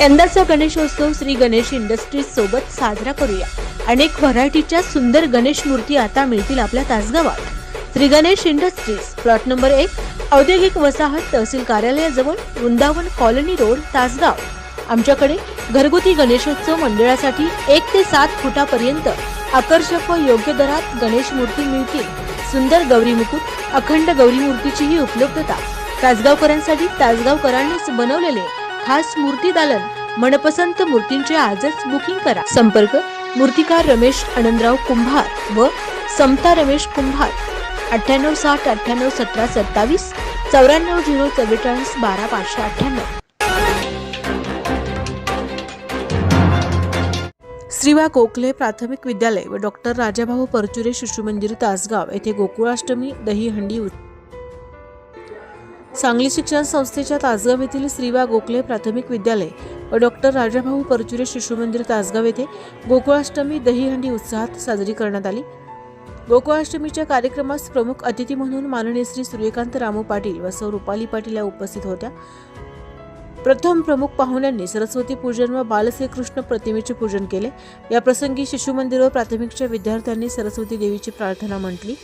यंदाचा गणेशोत्सव श्री गणेश इंडस्ट्रीज सोबत साजरा करूया. अनेक व्हरायटीच्या सुंदर गणेश मूर्ती आता मिळतील आपल्या तासगावात. Shri Ganesh industries plot number एक औद्योगिक वसाहत तहसील कार्यालयाजवळ वृंदावन कॉलनी रोड तासगाव. आमच्याकडे घरगुती गणेशोत्सव मंडळासाठी एक ते सात फुटापर्यंत आकर्षक व योग्य दरात गणेश मूर्ती मिळतील. सुंदर गौरी मुकुट अखंड गौरी मूर्तीचीही उपलब्धता. तासगावकरांसाठी तासगावकरांनीच बनवलेले खास मूर्ती दालन मनपसंत मूर्तींचे आजच बुकिंग करा. संपर्क मूर्तिकार रमेश आनंदराव कुंभार व समता रमेश कुंभार. अठ्ठ्याण्णव साठ अठ्ठ्याण्णव सतरा सत्तावीस चौऱ्याण्णव झिरो चव्वेचाळीस बारा पाचशे अठ्ठ्याण्णव. श्रीवा गोखले प्राथमिक विद्यालय व डॉक्टर राजाभाऊ परचुरे शिशुमंदिर तासगाव येथे गोकुळाष्टमी दहीहंडी हंडी सांगली शिक्षण संस्थेच्या तासगाव येथील श्रीवा गोखले प्राथमिक विद्यालय व डॉक्टर राजाभाऊ परचुरे शिशु मंदिर तासगाव येथे गोकुळाष्टमी दहीहंडी उत्साहात साजरी करण्यात आली. गोकुळाष्टमीच्या कार्यक्रमास प्रमुख अतिथी म्हणून माननीय श्री सूर्यकांत रामू पाटील व सौ रुपाली पाटील या उपस्थित होत्या. प्रथम प्रमुख पाहुण्यांनी सरस्वती पूजन व बालश्रीकृष्ण प्रतिमेचे पूजन केले. या प्रसंगी शिशु मंदिर व प्राथमिकच्या विद्यार्थ्यांनी सरस्वती देवीची प्रार्थना म्हटली.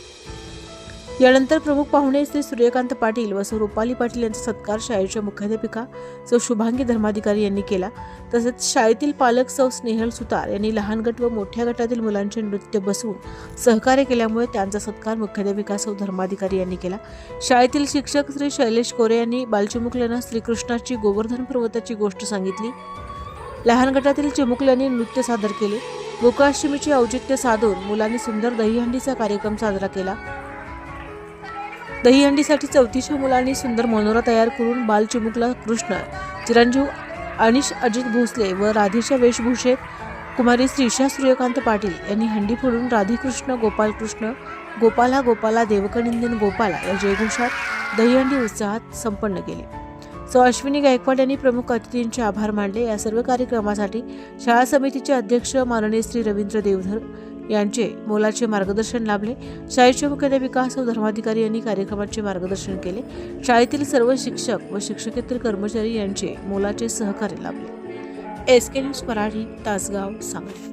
यानंतर प्रमुख पाहुणे श्री सूर्यकांत पाटील व सौ रुपाली पाटील यांचा सत्कार शाळेच्या मुख्याध्यापिका सौ शुभांगी धर्माधिकारी यांनी केला. तसेच शाळेतील पालक सौ स्नेहल सुतार यांनी लहान गट व मोठ्या गटातील मुलांचे नृत्य बसवून सहकार्य केल्यामुळे त्यांचा सत्कार मुख्याध्यापिका सौ धर्माधिकारी यांनी केला. शाळेतील शिक्षक श्री शैलेश कोरे यांनी बालचिमुकल्यांना श्रीकृष्णाची गोवर्धन पर्वताची गोष्ट सांगितली. लहान गटातील चिमुकल्यांनी नृत्य सादर केले. गोकाष्टमीचे औचित्य साधून मुलांनी सुंदर दहीहंडीचा कार्यक्रम साजरा केला. दहीहंडीसाठी चौथीच्या मुलांनी सुंदर मनोरा तयार करून बालचिमुकला कृष्ण चिरंजीव अनिश अजित भोसले व राधेच्या वेशभूषेत कुमारी श्रीषा सूर्यकांत पाटील यांनी हंडी फोडून राधेकृष्ण गोपालकृष्ण गोपाला गोपाला देवकनिंदन गोपाला या जयघोषात दहीहंडी उत्साहात संपन्न केले. सो अश्विनी गायकवाड यांनी प्रमुख अतिथींचे आभार मानले. या सर्व कार्यक्रमासाठी शाळा समितीचे अध्यक्ष माननीय श्री रवींद्र देवधर यांचे मोलाचे मार्गदर्शन लाभले. शाळेचे मुख्याध्यापिका सौ धर्माधिकारी यांनी कार्यक्रमाचे मार्गदर्शन केले. शाळेतील सर्व शिक्षक व शिक्षकेतर कर्मचारी यांचे मोलाचे सहकार्य लाभले. S K news Marathi Tasgaon Sangli.